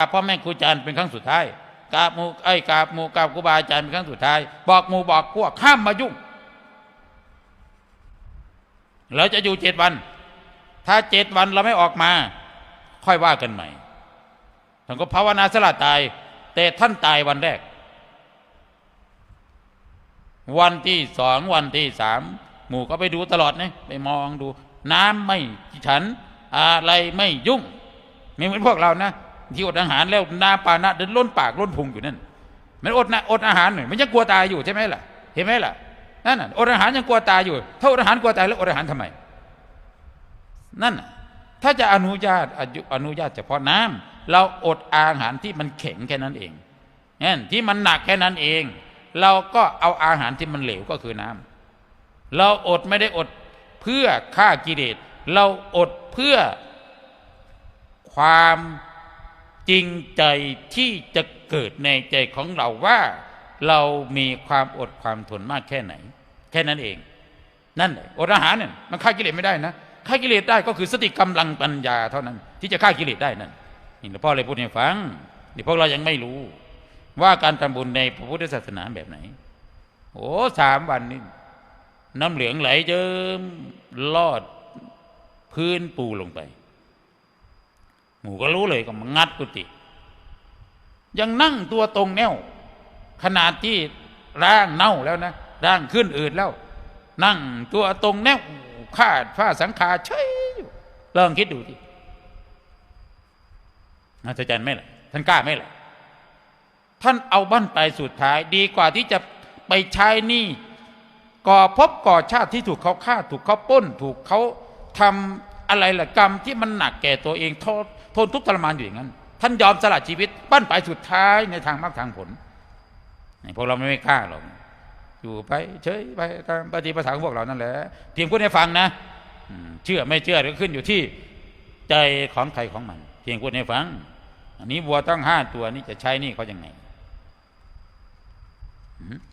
กราบพ่อแม่ครูอาจารย์เป็นครั้งสุดท้ายกราบหมูไอ้กราบหมูกราบครูบาอาจารย์เป็นครั้งสุดท้าย บอกหมูบอกพวกห้ามมายุ่งเราจะอยู่เจ็ดวัน ถ้าเจ็ดวันเราไม่ออกมา ค่อยว่ากันใหม่ท่านก็ภาวนาสละตาย แต่ท่านตายวันแรก วันที่สองวันที่สามหมู่ก็ไปดูตลอดนะไปมองดู น้ำไม่ฉัน อะไรไม่ยุ่งไม่เหมือนพวกเรานะ ที่อดอาหารแล้วนาปานะเดินล้นปากล้นพุงอยู่นั่นมันอดนะอดอาหารหน่อยมันยังกลัวตายอยู่ใช่ไหมล่ะ เห็นไหมล่ะนั่นน่ะอดอาหารยังกลัวตายอยู่ ถ้าอดอาหารกลัวตายแล้วอดอาหารทำไม นั่นถ้าจะอนุญาตอนุอนุญาตเฉพาะน้ำเราอดอาหารที่มันแข็งแค่นั้นเองนั่นที่มันหนักแค่นั้นเอง เราก็เอาอาหารที่มันเหลวก็คือน้ำเราอดไม่ได้อดเพื่อฆ่ากิเลสเราอดเพื่อความ จริงใจที่จะเกิดในใจของเราว่า เรามีความอดความทนมากแค่ไหน แค่นั้นเอง นั่นแหละอดอาหารเนี่ยมันฆ่ากิเลสไม่ได้นะฆ่ากิเลสได้ก็คือสติกำลังปัญญาเท่านั้น ที่จะฆ่ากิเลสได้นั่นนี่หลวงพ่อเลยพูดให้ฟังนี่พวกเรายังไม่รู้ ว่าการทำบุญในพระพุทธศาสนาแบบไหนโอ้สามวันนี่น้ำเหลืองไหลเจิมลอดพื้นปูลงไป หมูก็รู้เลยก็มางัดกุฏิยังนั่งตัวตรงแนวขนาดที่ร่างเน่าแล้วนะร่างขึ้นอืดแล้ว นั่งตัวตรงแนวคาดผ้าสังขาเฉยอยู่ลองคิดดูที่น่าจะจันไหมล่ะท่านกล้าไหมล่ะท่านเอาบ้านไปสุดท้ายดีกว่าที่จะไปใช้นี้ก่อภพก่อชาติที่ถูกเขาฆ่า ถูกเขาป้น ถูกเขาทำอะไรล่ะกรรมที่มันหนักแก่ตัวเองทน ทนทุกข์ทรมานอยู่อย่างนั้น ท่านยอมสละชีวิตบ้านปสุดท้ายในทางมรรคทางผลพวกเราไม่กล้าหรอกอยู่ไปเฉยไปตามปฏิปทาของพวกเรานั่นแหละเพียงพูดให้ฟังนะอืเชื่อไม่เชื่อก็ขึ้นอยู่ที่ใจของใครของมันเพียงพูดให้ฟัง อันนี้วัวตั้งห้าตัวนี่จะใช้นี่เขาอยังไง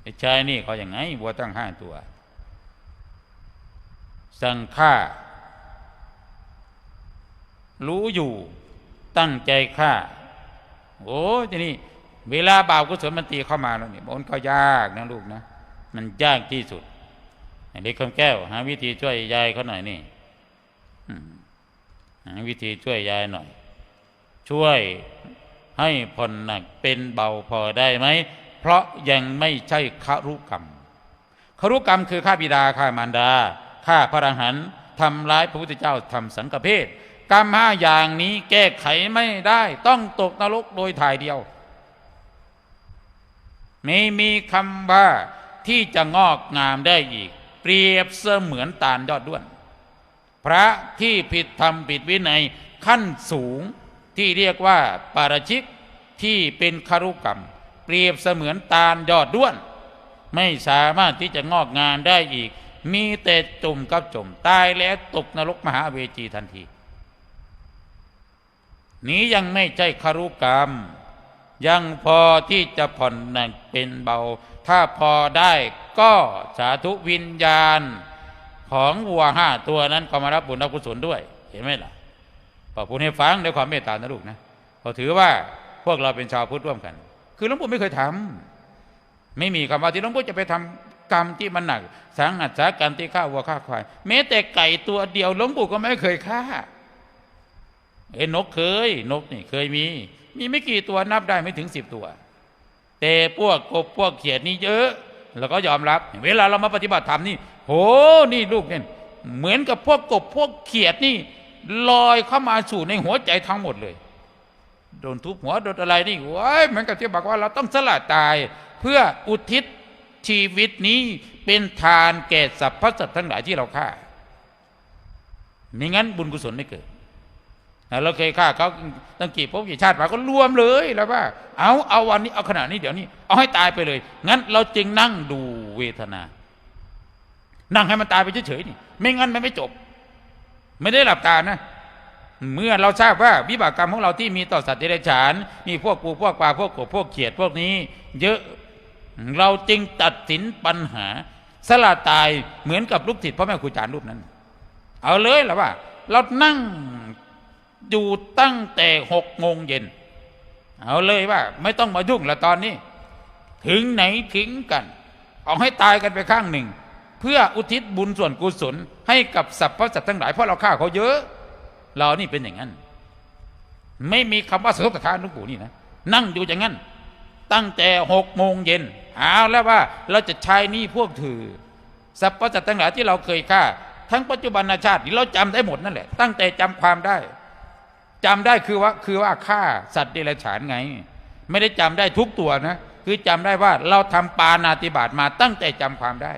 จะใช้นี่เขาอยังไงวัวตั้งห้าตัว สั่งฆ่า รู้อยู่ ตั้งใจฆ่า โอ้ทีนี้เวลาบาปกุศลมันตีเข้ามาแล้วเนี่ยมันก็ยากนะลูกนะ มันยากที่สุดเด็กคำแก้ว หาวิธีช่วยยายเขาหน่อยนี่หาวิธีช่วยยายหน่อย ช่วยให้ผ่อนหนักเป็นเบาพอได้ไหม เพราะยังไม่ใช่คารุกรรมคารุกรรมคือฆ่าบิดาฆ่ามารดาฆ่าพระอรหันต์ทำร้ายพระพุทธเจ้าทำสังฆเพศ กรรมห้าอย่างนี้แก้ไขไม่ได้ ต้องตกนรกโดยถ่ายเดียว ไม่มีคำว่าที่จะงอกงามได้อีก เปรียบเสมือนตาลยอดด้วน พระที่ผิดธรรมผิดวินัยขั้นสูงที่เรียกว่าปาราชิกที่เป็นคารุกรรม เปรียบเสมือนตาลยอดด้วน ไม่สามารถที่จะงอกงามได้อีก มีแต่จมกับจมตายแล้วตกนรกมหาเวจีทันที นี้ยังไม่ใช่คารุกรรม ยังพอที่จะผ่อนหนักเป็นเบา ถ้าพอได้ก็สาธุวิญญาณ ของวัวห้าตัวนั้นก็มารับบุญรับกุศลด้วย เห็นไหมล่ะพอพูดให้ฟังด้วยความเมตตานะลูกนะพอถือว่าพวกเราเป็นชาวพุทธร่วมกัน คือหลวงปู่ไม่เคยทำไม่มีคำว่าที่หลวงปู่จะไปทำกรรมที่มันหนักสังหัดสากันที่ฆ่าวัวฆ่าควายแม้แต่ไก่ตัวเดียวหลวงปู่ก็ไม่เคยฆ่า เห็นนกเคย นกนี่เคยมี มีไม่กี่ตัวนับได้ไม่ถึงสิบตัว แต่พวกกบพวกเขียดนี่เยอะเราก็ยอมรับ เวลาเรามาปฏิบัติธรรมนี่โหนี่ลูกเนี่ยเหมือนกับพวกกบพวกเขียดนี่ลอยเข้ามาสู่ในหัวใจทั้งหมดเลย โดนทุบหัวโดนอะไรนี่โอ้ยเหมือนกับที่บอกว่าเราต้องสละตาย เพื่ออุทิศชีวิตนี้เป็นทานแก่สรรพสัตว์ทั้งหลายที่เราฆ่าไม่งั้นบุญกุศลไม่เกิด เราเคยฆ่าเขาตั้งกี่ภพกี่ชาติมาก็รวมเลยแล้วว่า เอาเอาวันนี้เอาขนาดนี้เดี๋ยวนี้ เอาให้ตายไปเลย งั้นเราจึงนั่งดูเวทนา นั่งให้มันตายไปเฉยๆนี่ ไม่งั้นมันไม่จบ ไม่ได้หลับตานะเมื่อเราทราบว่าวิบากกรรมของเราที่มีต่อสัตว์เดรัจฉานมีพวกปูพวกปลาพวกกบพวกเขียดพวกนี้ เยอะเราจึงตัดสินปัญหา สละตายเหมือนกับลูกศิษย์พ่อแม่ครูอาจารย์รูปนั้น เอาเลยหรอว่า เรานั่ง อยู่ตั้งแต่หกโมงเย็น เอาเลยว่า ไม่ต้องมายุ่งละตอนนี้ ถึงไหนถึงกัน เอาให้ตายกันไปข้างหนึ่ง เพื่ออุทิศบุญส่วนกุศล ให้กับสรรพสัตว์ทั้งหลายเพราะเราฆ่าเขาเยอะ เรานี่เป็นอย่างนั้น ไม่มีคำว่าสนุกทานหลวงปู่นี่นะนั่งอยู่อย่างนั้น ตั้งแต่หกโมงเย็นเอาแล้วว่าเราจะใช้นี่พวกถือสรรพสัตว์ทั้งหลายที่เราเคยฆ่า ทั้งปัจจุบันชาติเราจำได้หมดนั่นแหละ ตั้งแต่จำความได้ จำได้คือว่าคือว่าฆ่าสัตว์เดรัจฉานไง ไม่ได้จำได้ทุกตัวนะ คือจำได้ว่าเราทำปานาติบาตมาตั้งแต่จำความได้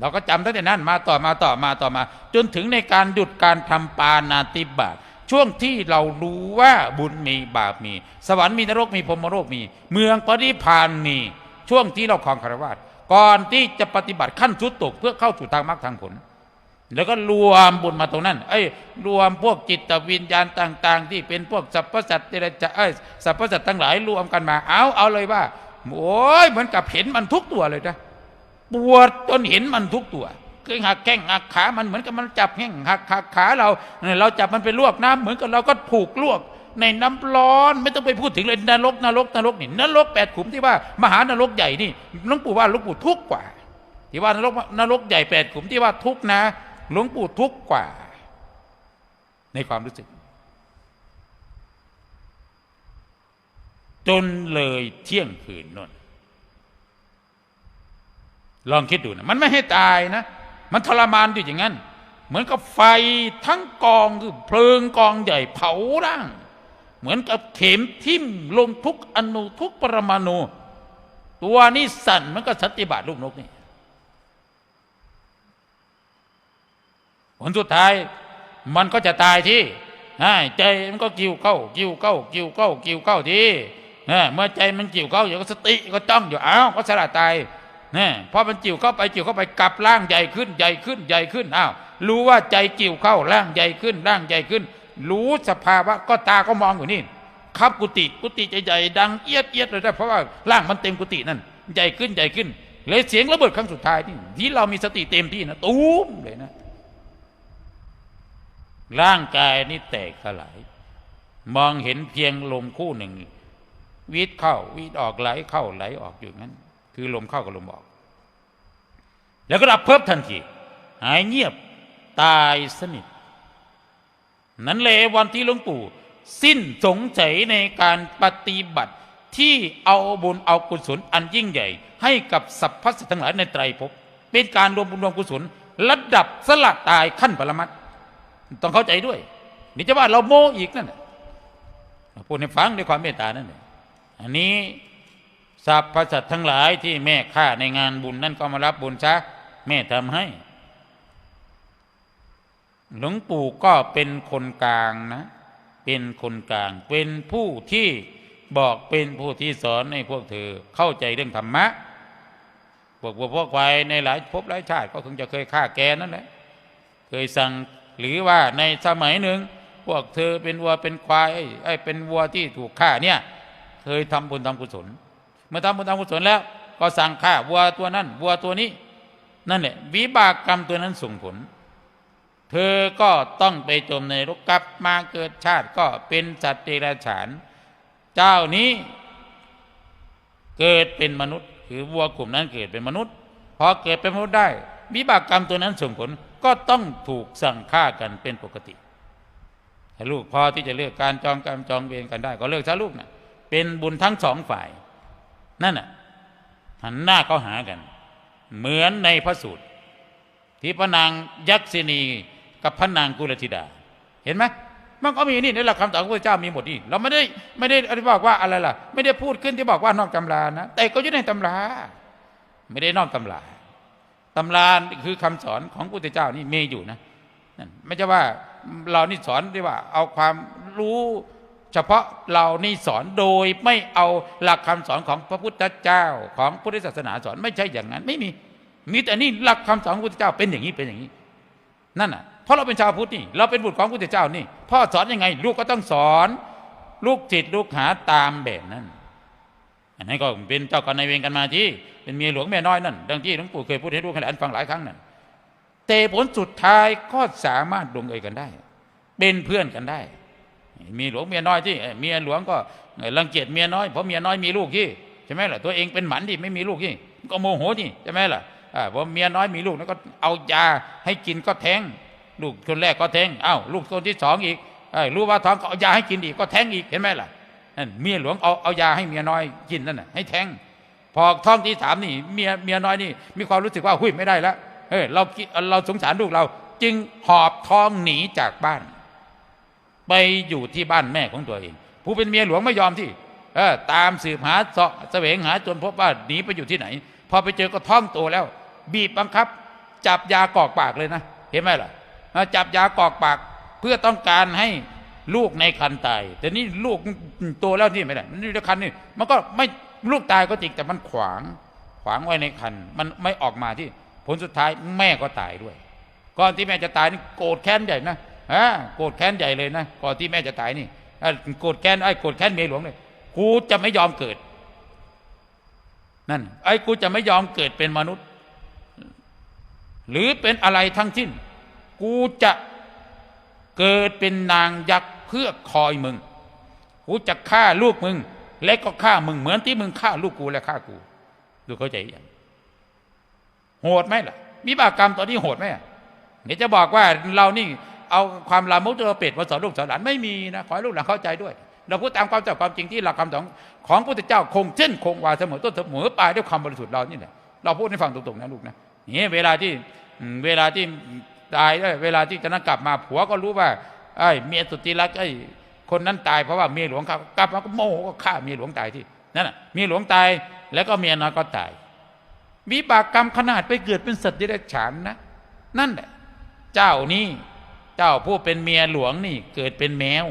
เราก็จำตั้งแต่นั้นมาต่อมาต่อมาต่อมา จนถึงในการหยุดการทำปานาติบาตช่วงที่เรารู้ว่าบุญมีบาปมี สวรรค์มีนรกมีพรหมโลกมี เมืองปริพานมี ช่วงที่เราครองคารวาสก่อนที่จะปฏิบัติขั้นชุดตกเพื่อเข้าสู่ทางมรรคทางผล แล้วก็รวมบุญมาตรงนั้นเอ้รวมพวกจิตวิญญาณต่าง ๆ ที่เป็นพวกสรรพสัตว์เดรัจฉานเอ้สรรพสัตว์ทั้งหลายรวมกันมา เอาเอาเลยว่า โอ้ยเหมือนกับเห็นมันทุกตัวเลยนะปวดจนเห็นมันทุกตัวคือหักแข้งหักขา มันเหมือนกับมันจับแข้งหักหักขาเรา เราจับมันไปลวกน้ำเหมือนกับเราก็ผูกลวก ในน้ำร้อนไม่ต้องไปพูดถึงเลยนรกนรกนรกนี่นรกแปดขุมที่ว่ามหานรกใหญ่นี่หลวงปู่ว่าหลวงปู่ทุกกว่า ที่ว่านรกนรกใหญ่แปดขุมที่ว่าทุกนะ หลวงปู่ทุกข์กว่า ในความรู้สึก จนเลยเที่ยงคืนนนลองคิดดูนะมันไม่ให้ตายนะ มันทรมานอยู่อย่างนั้น เหมือนกับไฟทั้งกองคือเพลิงกองใหญ่เผาร่าง เหมือนกับเข็มทิ่มลงทุกอนุทุกปรมาณูตัวนี้สั่นมันก็สัตติบาทลูกนกนี่ ผลสุดท้ายมันก็จะตายที่ใจมันก็กิ้วเข้ากิ้วเข้ากิ้วเข้ากิ้วเข้าที่เมื่อใจมันกิ้วเข้าอยู่ก็สติก็จ้องอยู่อ้าวก็สละตายเนี่ยพอมันจิ๋วเข้าไปจิ๋วเข้าไปกลับร่างใหญ่ขึ้นใหญ่ขึ้นใหญ่ขึ้นอ้าวรู้ว่าใจจิ๋วเข้าร่างใหญ่ขึ้นร่างใหญ่ขึ้น รู้สภาวะก็ตาก็มองอยู่นี่ครับกุฏิกุฏิใหญ่ๆดังเอียดเอียดเลยนะเพราะว่าร่างมันเต็มกุฏินั่นใหญ่ขึ้นใหญ่ขึ้นเลยเสียงระเบิดครั้งสุดท้ายนี่ที่เรามีสติเต็มที่นะตูมเลยนะ ร่างกายนี่แตกสลาย มองเห็นเพียงลมคู่หนึ่งวิดเข้าวิดออกไหลเข้าไหลออกอยู่นั้น คือลมเข้ากับลมออก แล้วก็ดับเพิบทันทีหายเงียบตายสนิท นั้นเลยวันที่หลวงปู่ สิ้นสงสัยในการปฏิบัติที่เอาบุญเอากุศลอันยิ่งใหญ่ ให้กับสรรพสัตว์ทั้งหลายในไตรภพเป็นการรวมบุญรวมกุศลระดับสลัดตายขั้นปรมัตถ ต้องเข้าใจด้วยนี่จะว่าเราโม้อีกนั่นน่ะพูดให้ฟังด้วยความเมตตานั่นเองอันนี้สรรพสัตว์ทั้งหลายที่แม่ฆ่าในงานบุญนั่นก็มารับบุญซะแม่ทำให้ หลวงปู่ก็เป็นคนกลางนะ เป็นคนกลาง เป็นผู้ที่บอกเป็นผู้ที่สอนให้พวกเธอเข้าใจเรื่องธรรมะพวกพวกพวกไวในหลายภพหลายชาติ ก็คงจะเคยฆ่าแกนั่นแหละ เคยสั่ง หรือว่าในสมัยหนึ่ง พวกเธอเป็นวัวเป็นควายไอ้เป็นวัวที่ถูกฆ่าเนี่ยเคยทำบุญทำกุศล เมื่อทำบุญทำกุศลแล้ว ก็สั่งฆ่าวัวตัวนั้น วัวตัวนี้ นั่นแหละวิบากกรรมตัวนั้นส่งผล เธอก็ต้องไปจมในรกกลับมาเกิดชาติก็เป็นสัตว์เดรัจฉาน เจ้านี้เกิดเป็นมนุษย์ คือวัวกลุ่มนั้นเกิดเป็นมนุษย์พอเกิดเป็นมนุษย์ได้ วิบากกรรมตัวนั้นส่งผล ก็ต้องถูกสั่งฆ่ากันเป็นปกติถ้าลูกพอที่จะเลือกการจองกรรมจองเวรกันได้ ก็เลือกซะลูกนะ่ะเป็นบุญทั้งสองฝ่าย นั่นน่ะหันหน้าเข้าหากัน เหมือนในพระสูตร ที่พระนางยักษินีกับพระนางกุลธิดา เห็นไหมมันก็มีนี่ในหลักคำสอนของพระเจ้ามีหมดนี่เราไม่ได้ไม่ได้อธิบอกว่าอะไรล่ะ ไม่ได้พูดขึ้นที่บอกว่านอกตำรานะแต่ก็อยู่ในตำรา ไม่ได้นอกตำรา ตำราคือคำสอนของพุทธเจ้านี่มีอยู่นะนั่นไม่ใช่ว่าเรานี่สอนที่ว่า เอาความรู้เฉพาะเรานี่สอนโดยไม่เอาหลักคำสอนของพระพุทธเจ้าของพุทธศาสนาสอนไม่ใช่อย่างนั้น ไม่มีมีแต่นี่หลักคำสอนของพุทธเจ้าเป็นอย่างนี้เป็นอย่างนี้นั่นน่ะเพราะเราเป็นชาวพุทธนี่เราเป็นบุตรของพุทธเจ้านี่พ่อสอนยังไง ลูกก็ต้องสอน ลูกจิตลูกหาตามแบบนั้น อันนั้นก็เป็นเจ้ากรรมนายเวรกันมาที่เป็นเมียหลวงแม่น้อยนั่นดังที่หลวงปู่เคยพูดให้ลูกให้หลานฟังหลายครั้งนั่นแต่ผลสุดท้ายก็สามารถลงเอยกันได้ เป็นเพื่อนกันได้ มีหลวงเมียน้อยที่เมียหลวงก็รังเกียจเมียน้อยเพราะเมียน้อยมีลูกที่ใช่ไหมล่ะตัวเองเป็นหมันที่ไม่มีลูกที่ก็โมโหที่ใช่ไหมล่ะอ่าพอเมียน้อยมีลูกแล้วก็เอายาให้กินก็แท้ง ลูกคนแรกก็แท้งอ้าวลูกคนที่สองอีกอรู้ว่าท้องก็เอายาให้กินอีกก็แท้งอีกเห็นไหมล่ะ นั่นเมียหลวงเอาเอายาให้เมียน้อยกินนั่นน่ะให้แทงพอท้องที่สามนี่เมียเมียน้อยนี่ มีความรู้สึกว่าหุ้ยไม่ได้แล้วเฮ้ยเราเราสงสารลูกเรา จึงหอบท้องหนีจากบ้าน ไปอยู่ที่บ้านแม่ของตัวเอง ผู้เป็นเมียหลวงไม่ยอมที่เออตามสืบหาเสาะแสวงหาจนพบว่าหนีไปอยู่ที่ไหน พอไปเจอก็ท้องโตแล้ว บีบบังคับ จับยากอกปากเลยนะ เห็นไหมล่ะจับยากอกปากเพื่อต้องการให้ ลูกในคันตาย แต่นี่ลูกโตแล้วที่ไม่ได้มันี่ในคันนี่มันก็ไม่ลูกตายก็จริงแต่มันขวาง ขวางไว้ในคันมันไม่ออกมาที่ ผลสุดท้ายแม่ก็ตายด้วย ก่อนที่แม่จะตายนี่โกรธแค้นใหญ่นะฮะโกรธแค้นใหญ่เลยนะก่อนที่แม่จะตายนี่โกรธแค้นไอ้โกรธแค้นเมียหลวงเลยกูจะไม่ยอมเกิดนั่นไอ้กูจะไม่ยอมเกิดเป็นมนุษย์ หรือเป็นอะไรทั้งสิ้น กูจะเกิดเป็นนางยักษ์ เพื่อคอยมึง กูจะฆ่าลูกมึง และก็ฆ่ามึงเหมือนที่มึงฆ่าลูกกูและฆ่ากู ดูเข้าใจยังโหดไหมล่ะวิบากกรรมตอนนี้โหดไหมเดี๋ยวจะบอกว่าเรานี่เอาความลามกตัวเป็ดมาสอนลูกสอนหลานไม่มีนะขอให้ลูกหลานเข้าใจด้วย เราพูดตามความจริงความจริงที่หลักคำสอนของพระพุทธเจ้าคงเส้นคงวาเสมอต้นเสมอปลายด้วยความบริสุทธิ์เรานี่แหละเราพูดให้ฟังตรงๆนะลูกนะนี่เวลาที่เวลาที่ตายเอ้ยเวลาที่จะนั้นกลับมาผัวก็รู้ว่า ไอ้เมียสุดที่รักไอ้คนนั้นตายเพราะว่าเมียหลวงเขากลับมาก็โมโหก็ฆ่าเมียหลวงตายที่นั่นน่ะเมียหลวงตายแล้วก็เมียน้อยก็ตายวิบากกรรมขนาดไปเกิดเป็นสัตว์เดรัจฉานนะ นั่นแหละเจ้านี่เจ้าผู้เป็นเมียหลวงนี่เกิดเป็นแมว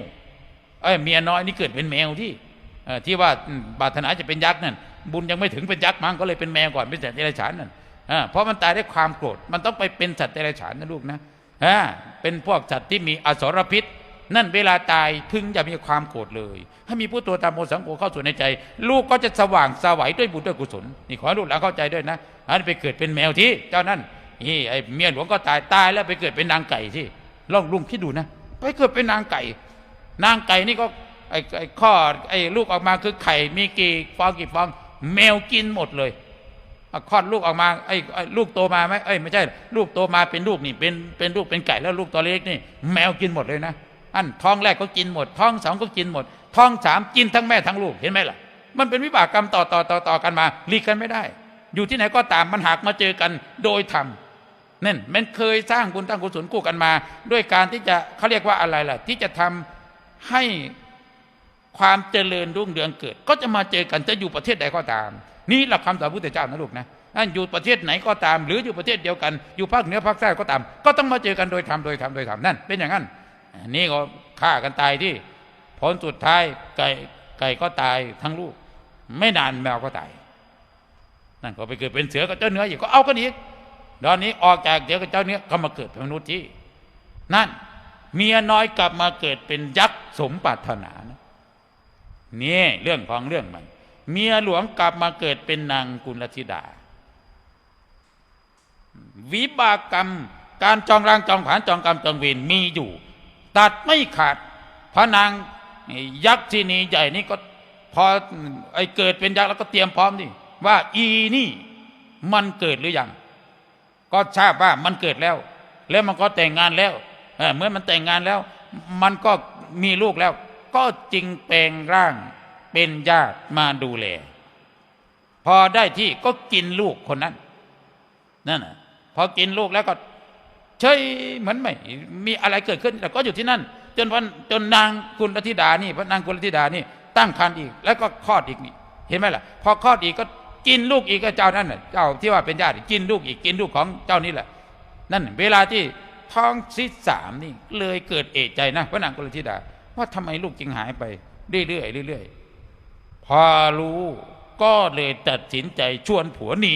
เอ้ยเมียน้อยนี่เกิดเป็นแมวที่ที่ว่าอืมปรารถนาจะเป็นยักษ์นั่นบุญยังไม่ถึงเป็นยักษ์มั้งก็เลยเป็นแมวก่อนเป็นสัตว์เดรัจฉานนั่นเพราะมันตายด้วยความโกรธมันต้องไปเป็นสัตว์เดรัจฉานนะลูกนะ อ่าเป็นพวกสัตว์ที่มีอสรพิษ นั่นเวลาตายพึงอย่ามีความโกรธเลยถ้ามีผู้ตัวตามโมสังโฆเข้าสู่ในใจ ลูกก็จะสว่างสวัยด้วยบุญด้วยกุศลนี่ขอให้ลูกหลานเข้าใจด้วยนะอันไปเกิดเป็นแมวที่เจ้านั่นนี่ไอ้เมียหลวงก็ตายตายแล้วไปเกิดเป็นนางไก่ที่ลองลุงคิดดูนะ ไปเกิดเป็นนางไก่ นางไก่นี่ก็ไอ้ไอ้ข้อไอ้ลูกออกมาคือไข่มีกี่ฟองกี่ฟองแมวกินหมดเลย คลอดลูกออกมาไอ้ลูกโตมาไหมเอ้ยไม่ใช่ ลูกโตมาเป็นลูกนี่เป็นเป็นลูกเป็นไก่แล้วลูกตัวเล็กนี่แมวกินหมดเลยนะอันท้องแรกก็กินหมด ท้องสองก็กินหมด ท้องสามกินทั้งแม่ทั้งลูกเห็นไหมล่ะ มันเป็นวิบากกรรมต่อต่อต่อต่อกันมาหลีกกันไม่ได้ อยู่ที่ไหนก็ตามมันหากมาเจอกันโดยธรรมนั่นมันเคยสร้างบุญตั้งกุศลกู้กันมา ด้วยการที่จะเขาเรียกว่าอะไรล่ะ ที่จะทำให้ความเจริญรุ่งเรืองเกิด ก็จะมาเจอกันจะอยู่ประเทศใดก็ตาม นี่หลักคำสอนพระพุทธเจ้านะลูกนะนั่นอยู่ประเทศไหนก็ตาม หรืออยู่ประเทศเดียวกัน อยู่ภาคเหนือภาคใต้ก็ตาม ก็ต้องมาเจอกันโดยธรรมโดยธรรมโดยธรรมนั่นเป็นอย่างนั้นนี่ก็ฆ่ากันตายที่ผลสุดท้ายไก่ไก่ก็ตายทั้งลูก ไม่นานแมวก็ตายนั่นก็ไปเกิดเป็นเสือกับเจ้าเนื้ออีกก็เอากันอีกตอนนี้ออกจากเดี๋ยวกับเจ้าเนี้ยก็มาเกิดเป็นมนุษย์ที่ นั่นเมียน้อยกลับมาเกิดเป็นยักษ์สมปรารถนานะนี่เรื่องของเรื่องมัน เมียหลวงกลับมาเกิดเป็นนางกุลธิดา วิบากกรรม การจองรางจองผานจองกรรมจองเวรมีอยู่ ตัดไม่ขาดพระนางยักษ์ที่นี่ใหญ่นี่ก็พอไอเกิดเป็นยักษ์แล้วก็เตรียมพร้อมนี่ว่าอีนี่มันเกิดหรือยังก็ทราบว่ามันเกิดแล้ว แล้วมันก็แต่งงานแล้วเเมื่อมันแต่งงานแล้ว มันก็มีลูกแล้ว ก็จึงแปลงร่าง เป็นญาติมาดูแล พอได้ที่ก็กินลูกคนนั้นนั่นน่ะพอกินลูกแล้วก็เฉยเหมือนไม่มีอะไรเกิดขึ้นแต่ก็อยู่ที่นั่น จนวันจนนางกุลธิดานี่พระนางกุลธิดานี่ ตั้งครรภ์อีก แล้วก็คลอดอีกนี่เห็นไหมล่ะ พอคลอดอีกก็กินลูกอีกก็เจ้านั่นน่ะเจ้าที่ว่าเป็นญาติกินลูกอีกกินลูกของเจ้านี่แหละ นั่นเวลาที่ท้องที่สามนี่เลยเกิดเอะใจนะพระนางกุลธิดา ว่าทำไมลูกจึงหายไปเรื่อยๆเรื่อยๆ พอรู้ก็เลยตัดสินใจชวนผัวหนี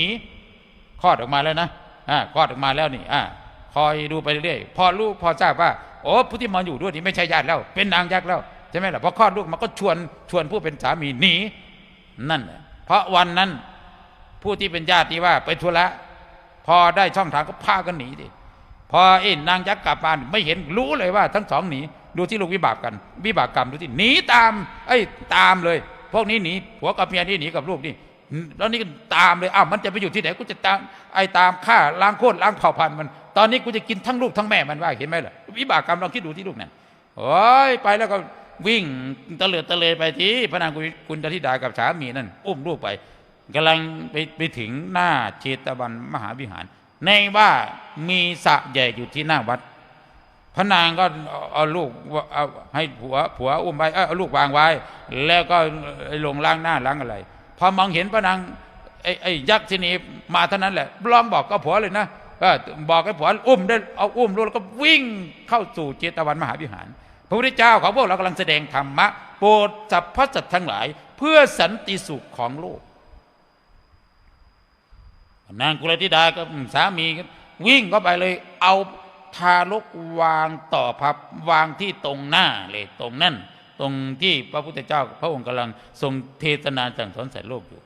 คลอดออกมาแล้วนะอ่าคลอดออกมาแล้วนี่อ่าคอยดูไปเรื่อยๆพอรู้พอทราบว่าโอ้ผู้ที่มาอยู่ด้วยนี่ไม่ใช่ญาติแล้ว เป็นนางยักษ์แล้วใช่ไหมล่ะพอคลอดลูกมันก็ชวนชวนผู้เป็นสามีหนีนั่นเพราะวันนั้นผู้ที่เป็นญาติที่ว่าไปธุระพอได้ช่องทางก็พากันหนีดิพอไอ้นนางยักษ์กลับมาไม่เห็นรู้เลยว่าทั้งสองหนีดูที่ลูกวิบากกัน วิบากกรรมดูที่หนีตามไอ้ตามเลย พวกนี้หนีผัวกับเมียนี่หนีกับลูกนี่แล้วนี่ตามเลยอ้าวมันจะไปอยู่ที่ไหนกูจะตามไอ้ตามฆ่าล้างโคตรล้างเผ่าพันธุ์มัน ตอนนี้กูจะกินทั้งลูกทั้งแม่มันว่าเห็นไหมล่ะวิบากกรรมลองคิดดูที่ลูกนั่นโอ้ยไปแล้วก็วิ่งตะเลิดตะเลไปที่พระนางกุณฑธิดากับสามีนั่นอุ้มลูกไปกำลังไปไปถึงหน้าเชตวันมหาวิหาร ในว่ามีสระใหญ่อยู่ที่หน้าวัด พระนางก็เอาลูกเอาให้ผัวผัวอุ้มไปเอาเอาลูกวางไว้ แล้วก็ลงล้างหน้าล้างอะไร พอมองเห็นพระนางไอ้ไอ้ยักษ์ที่นี้มาเท่านั้นแหละลองบอกกับผัวเลยนะบอกให้ผัวอุ้มได้เอาอุ้มลูกแล้วก็วิ่งเข้าสู่เจตวันมหาวิหาร พระพุทธเจ้าของพวกเรากำลังแสดงธรรมะโปรดสัพพสัตว์ทั้งหลาย เพื่อสันติสุขของโลก นางกุลธิดากับสามีก็วิ่งเข้าไปเลยเอา ทารกวางต่อพับวางที่ตรงหน้าเลยตรงนั่นตรงที่พระพุทธเจ้า พระองค์กำลังทรงเทศนาสั่งสอนสายโลกอยู่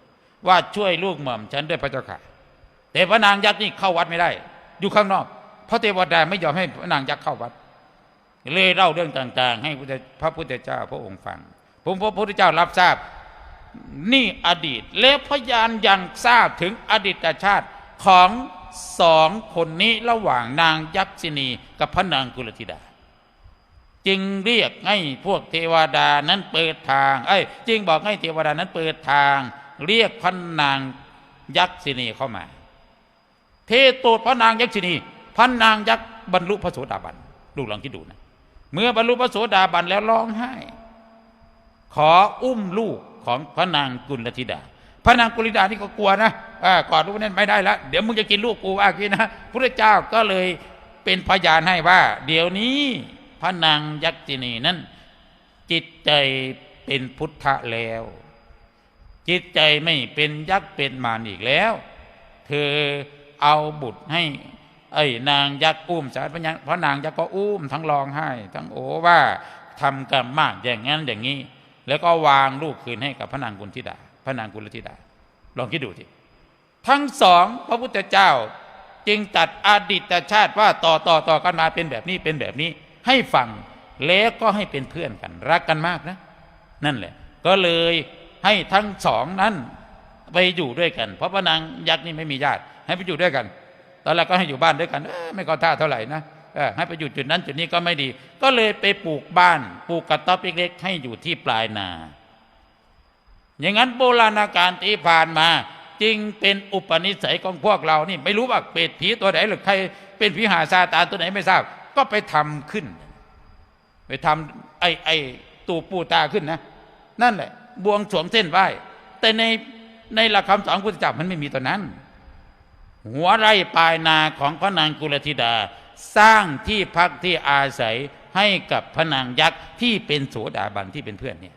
ว่าช่วยลูกหม่อมฉันด้วยพระเจ้าค่ะ แต่พระนางยักษ์นี่เข้าวัดไม่ได้ อยู่ข้างนอก พระเทวดาไม่ยอมให้พระนางยักษ์เข้าวัด เลยเล่าเรื่องต่าง ๆ ให้พระพุทธเจ้าพระองค์ฟังผมพระพุทธเจ้ารับทราบนี่อดีตแล้วพยานยังทราบถึงอดีตชาติของ สองคนนี้ระหว่างนางยักษินีกับพระนางกุลธิดา จึงเรียกให้พวกเทวดานั้นเปิดทาง เอ้ยจึงบอกให้เทวดานั้นเปิดทาง เรียกพระนางยักษินีเข้ามา เทโตดพระนางยักษินีพระนางยักษ์บรรลุพระโสดาบันลูกลองคิดดูนะ เมื่อบรรลุพระโสดาบันแล้วร้องไห้ ขออุ้มลูกของพระนางกุลธิดา พระนางกุลธิดานี่ก็กลัวนะ กอดลูกนั่นไม่ได้ละเดี๋ยวมึงจะกินลูกกูว่ากินนะพระเจ้าก็เลยเป็นพยานให้ว่า เดี๋ยวนี้พระนางยักษินีนั้น จิตใจเป็นพุทธะแล้ว จิตใจไม่เป็นยักษ์เป็นมารอีกแล้ว เธอเอาบุตรให้ไอ้นางยักษ์อุ้มสารพระนพระนางยักษ์ก็อุ้มทั้งร้องไห้ ทั้งโอว่าทำกรรมมากอย่างนั้นอย่างนี้ แล้วก็วางลูกคืนให้กับพระนางกุลธิดา พระนางกุลธิดา ลองคิดดูที ทั้งสองพระพุทธเจ้า จึงตัดอดีตชาติว่าต่อต่อต่อกันมาเป็นแบบนี้เป็นแบบนี้ ให้ฟังแล้วก็ให้เป็นเพื่อนกัน รักกันมากนะ นั่นแหละ ก็เลยให้ทั้งสองนั้นไปอยู่ด้วยกัน เพราะพระนางยักษ์นี่ไม่มีญาติ ให้ไปอยู่ด้วยกัน ตอนแรกก็ให้อยู่บ้านด้วยกันเออไม่ก็ท่าเท่าไหร่นะเออให้ไปอยู่จุดนั้นจุดนี้ก็ไม่ดี ก็เลยไปปลูกบ้านปลูกกระต๊อบเล็กๆให้อยู่ที่ปลายนา อย่างนั้นโบราณกาลที่ผ่านมา จึงเป็นอุปนิสัยของพวกเรานี่ ไม่รู้ว่าเปรตผีตัวไหนหรือใคร เป็นผีหาซาตานตัวไหนไม่ทราบ ก็ไปทำขึ้น ไปทำไอ้ไอ้ตูปูตาขึ้นนะ นั่นแหละ บวงสวงเส้นไหวแต่ในในหลักคำสอนพุทธเจ้ามันไม่มีตัวนั้น หัวไร่ปลายนาของพระนางกุลธิดา สร้างที่พักที่อาศัยให้กับพระนางยักษ์ที่เป็นโสดาบันที่เป็นเพื่อนเนี่ย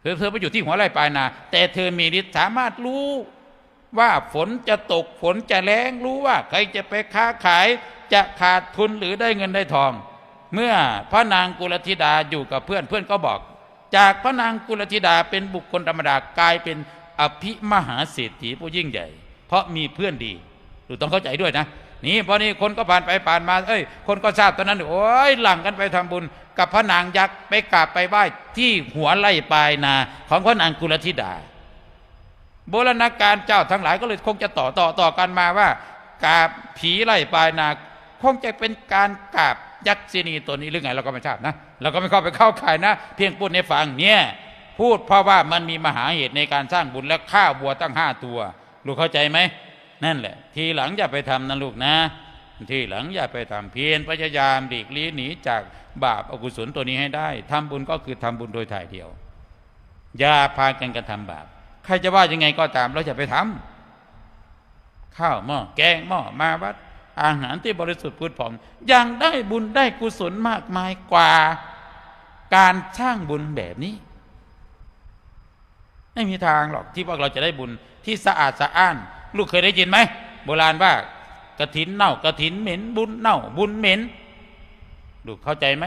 เธอเธอไปอยู่ที่หัวไร่ปลายนา แต่เธอมีฤทธิ์สามารถรู้ว่าฝนจะตกฝนจะแรงรู้ว่า ใครจะไปค้าขายจะขาดทุนหรือได้เงินได้ทอง เมื่อพระนางกุลธิดาอยู่กับเพื่อนเพื่อนก็บอก จากพระนางกุลธิดาเป็นบุคคลธรรมดากลายเป็นอภิมหาเศรษฐีผู้ยิ่งใหญ่ เพราะมีเพื่อนดีดูต้องเข้าใจด้วยนะ นี่พอนี้คนก็ผ่านไปผ่านมา เอ้ย คนก็ทราบตอนนั้น โอ้ยหลั่งกันไปทำบุญ กับพระนางยักษ์ไปกราบไปไหว้ที่หัวไร่ปลายนา ของพระนางกุลธิดา โบราณกาลเจ้าทั้งหลายก็เลยคงจะต่อต่อต่อกันมาว่ากราบผีไร่ปลายนา คงจะเป็นการกราบยักษินีตัวนี้หรือไงเราก็ไม่ทราบนะ เราก็ไม่เข้าไปเข้าข่ายนะ เพียงพูดในฟังเนี่ยพูดเพราะว่ามันมีมหาเหตุในการสร้างบุญและฆ่าวัวตั้งห้าตัวลูกเข้าใจไหม นั่นแหละ ทีหลังอย่าไปทำนะลูกนะ ทีหลังอย่าไปทำเพียรพยายามหลีกลี่หนีจากบาปอกุศลตัวนี้ให้ได้ทำบุญก็คือทำบุญโดยถ่ายเดียว อย่าพากันกระทำบาปใครจะว่ายังไงก็ตามเราอย่าไปทำข้าวหม้อแกงหม้อมาวัด อาหารที่บริสุทธิ์พุทธผ่องยังได้บุญได้กุศลมากมายกว่า การสร้างบุญแบบนี้ไม่มีทางหรอกที่พวกเราจะได้บุญที่สะอาดสะอ้าน ลูกเคยได้ยินไหมโบราณว่ากระถินเน่ากระถินเหม็นบุญเน่าบุญเหม็นลูกเข้าใจไหม